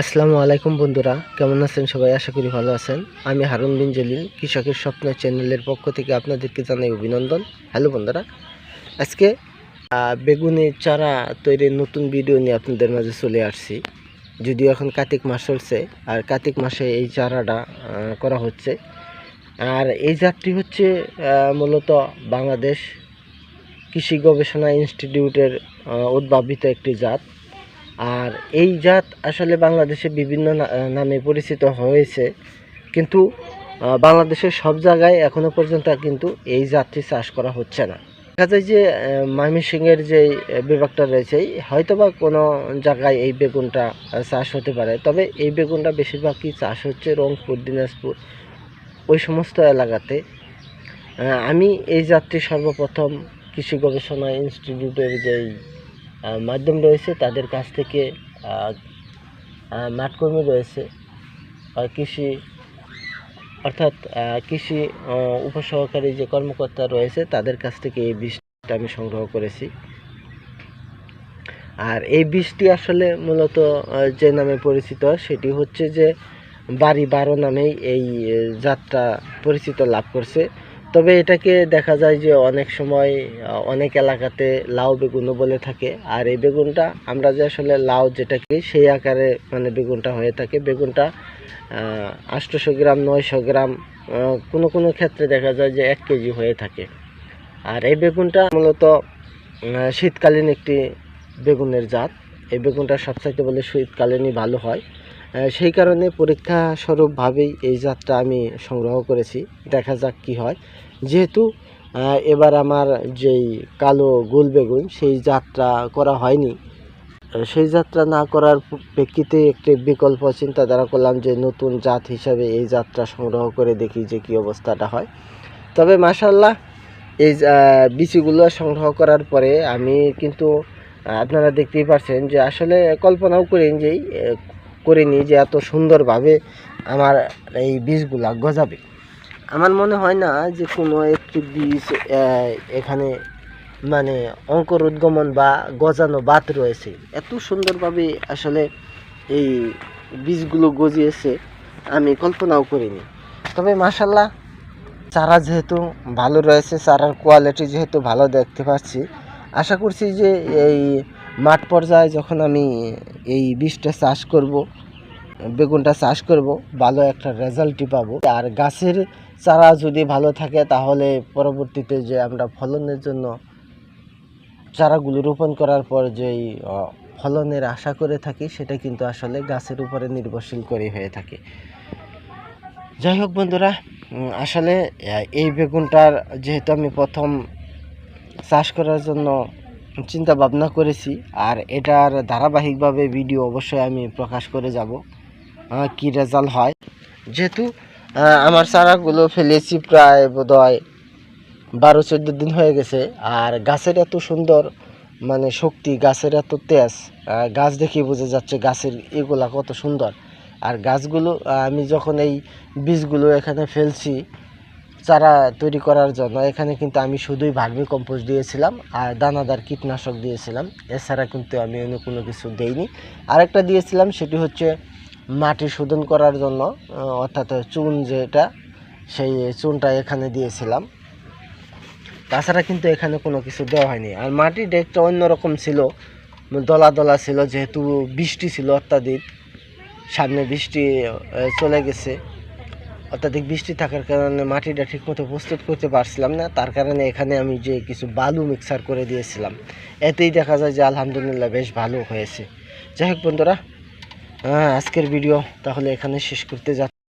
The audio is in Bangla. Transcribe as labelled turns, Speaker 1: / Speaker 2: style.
Speaker 1: আসসালামু আলাইকুম বন্ধুরা, কেমন আছেন সবাই? আশা করি ভালো আছেন। আমি হারুন বিন জলিল, কৃষকের স্বপ্ন চ্যানেলের পক্ষ থেকে আপনাদেরকে জানাই অভিনন্দন। হ্যালো বন্ধুরা, আজকে বেগুনের চারা তৈরির নতুন ভিডিও নিয়ে আপনাদের মাঝে চলে আসছি। যদিও এখন কার্তিক মাস চলছে, আর কার্তিক মাসে এই চারাটা করা হচ্ছে। আর এই জাতটি হচ্ছে মূলত বাংলাদেশ কৃষি গবেষণা ইনস্টিটিউটের উদ্ভাবিত একটি জাত। আর এই জাত আসলে বাংলাদেশে বিভিন্ন নামে পরিচিত হয়েছে। কিন্তু বাংলাদেশের সব জায়গায় এখনও পর্যন্ত কিন্তু এই জাতটি চাষ করা হচ্ছে না। দেখা যায় যে ময়মনসিংহের যে বিভাগটা রয়েছে, হয়তোবা কোনো জায়গায় এই বেগুনটা চাষ হতে পারে। তবে এই বেগুনটা বেশিরভাগই চাষ হচ্ছে রংপুর, দিনাজপুর, ওই সমস্ত এলাকাতে। আমি এই জাতটি সর্বপ্রথম কৃষি গবেষণা ইনস্টিটিউটের যেই মাধ্যম রয়েছে, তাদের কাছ থেকে মাঠকর্মী রয়েছে কৃষি, অর্থাৎ কৃষি উপসহকারী যে কর্মকর্তা রয়েছে, তাদের কাছ থেকে এই বীজটা আমি সংগ্রহ করেছি। আর এই বীজটি আসলে মূলত যে নামে পরিচিত, সেটি হচ্ছে যে বাড়ি বারো নামেই এই জাতটা পরিচিত লাভ করছে। তবে এটাকে দেখা যায় যে অনেক সময় অনেক এলাকাতে লাউ বেগুনও বলে থাকে। আর এই বেগুনটা আমরা যে আসলে লাউ যেটাকে সেই আকারে মানে বেগুনটা হয়ে থাকে। বেগুনটা আটশোশো গ্রাম, নয়শো গ্রাম কোনো কোনো ক্ষেত্রে দেখা যায় যে এক কেজি হয়ে থাকে। আর এই বেগুনটা মূলত শীতকালীন একটি বেগুনের জাত। এই বেগুনটা সবচাইতে বলে শীতকালীনই ভালো হয়। সেই কারণে পরীক্ষা স্বরূপভাবেই এই জাতটা আমি সংগ্রহ করেছি। দেখা যাক কি হয়। যেহেতু এবার আমার যেই কালো গোল বেগুন, সেই যাত্রা করা হয়নি। সেই যাত্রা না করার প্রেক্ষিতে একটি বিকল্প চিন্তাধারা করলাম যে নতুন জাত হিসাবে এই যাত্রা সংগ্রহ করে দেখি যে কী অবস্থাটা হয়। তবে মাসাল্লাহ এই বিচিগুলো সংগ্রহ করার পরে আমি কিন্তু আপনারা দেখতেই পাচ্ছেন যে আসলে কল্পনাও করিনি যে করিনি যে এত সুন্দরভাবে আমার এই বীজগুলা গজাবে। আমার মনে হয় না যে কোনো একটি বীজ এখানে মানে অঙ্কুর উদ্গমন বা গজানো বাত রয়েছে। এত সুন্দরভাবে আসলে এই বীজগুলো গজিয়েছে, আমি কল্পনাও করিনি। তবে মাসাল্লাহ চারা যেহেতু ভালো রয়েছে, চারার কোয়ালিটি যেহেতু ভালো দেখতে পাচ্ছি, আশা করছি যে এই মাঠ পর্যায়ে যখন আমি এই বীজটা চাষ করব, বেগুনটা চাষ করব, ভালো একটা রেজাল্টই পাবো। আর গাছের চারা যদি ভালো থাকে, তাহলে পরবর্তীতে যে আমরা ফলনের জন্য চারাগুলো রোপণ করার পর যেই ফলনের আশা করে থাকি, সেটা কিন্তু আসলে গাছের উপরে নির্ভরশীল করে হয়ে থাকে। যাই হোক বন্ধুরা আসলে এই বেগুনটার যেহেতু আমি প্রথম চাষ করার জন্য চিন্তা ভাবনা করেছি, আর এটার ধারাবাহিকভাবে ভিডিও অবশ্যই আমি প্রকাশ করে যাব কি রেজাল্ট হয়। যেহেতু আমার চারাগুলো ফেলেছি প্রায় বোধহয় বারো, চোদ্দ দিন হয়ে গেছে, আর গাছের এত সুন্দর মানে শক্তি, গাছের এত তেজ গাছ দেখে বোঝা যাচ্ছে গাছের এগুলা কত সুন্দর। আর গাছগুলো আমি যখন এই বীজগুলো এখানে ফেলছি চারা তৈরি করার জন্য। এখানে কিন্তু আমি শুধুই ভার্মি কম্পোস্ট দিয়েছিলাম আর দানাদার কীটনাশক দিয়েছিলাম। এছাড়া কিন্তু আমি অন্য কোনো কিছু দেইনি। আরেকটা দিয়েছিলাম, সেটি হচ্ছে মাটি শোধন করার জন্য অর্থাৎ চুন যেটা, সেই চুনটা এখানে দিয়েছিলাম। তাছাড়া কিন্তু এখানে কোনো কিছু দেওয়া হয়নি। আর মাটির ডেকটা অন্যরকম ছিল, দলা দলা ছিল, যেহেতু বৃষ্টি ছিল অত্যাধিক, সামনে বৃষ্টি চলে গেছে। অত্যাধিক বৃষ্টি থাকার কারণে মাটিটা ঠিকমতো প্রস্তুত করতে পারছিলাম না। তার কারণে এখানে আমি যে কিছু বালু মিক্সার করে দিয়েছিলাম। এতেই দেখা যায় যে আলহামদুলিল্লাহ বেশ ভালো হয়েছে। যাই হোক বন্ধুরা আজকের ভিডিও তাহলে এখানে শেষ করতে যা